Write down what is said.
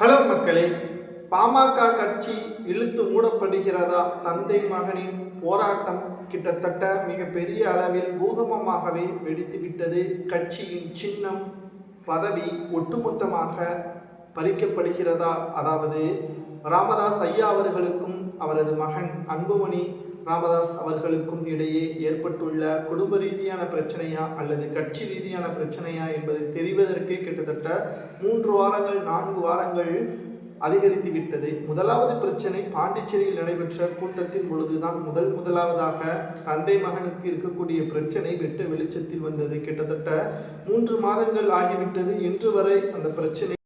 Hello மக்களே பாமக கட்சி இழுத்து மூடப்படுகிறதா தந்தை மகனின் போராட்டம்? கிட்டத்தட்ட மிகப்பெரிய அளவில் பூகமமாகவே வெடித்துவிட்டது கட்சியின் சின்னம். பதவி ஒட்டுமொத்தமாக பறிக்கப்படுகிறதா? அதாவது ராமதாஸ் ஐயா அவர்களுக்கும் அவரது மகன் அன்புமணி ராமதாஸ் அவர்களுக்கும் இடையே ஏற்பட்டுள்ள குடும்ப ரீதியான பிரச்சனையா அல்லது கட்சி ரீதியான பிரச்சனையா என்பது தெரிவதற்கே கிட்டத்தட்ட மூன்று வாரங்கள் நான்கு வாரங்கள் அதிகரித்து விட்டது. முதலாவது பிரச்சனை பாண்டிச்சேரியில் நடைபெற்ற கூட்டத்தின் பொழுதுதான் முதல் முதலாவதாக தந்தை மகனுக்கு இருக்கக்கூடிய பிரச்சனை வெட்ட வெளிச்சத்தில் வந்தது. கிட்டத்தட்ட மூன்று மாதங்கள் ஆகிவிட்டது. இன்று வரை அந்த பிரச்சனை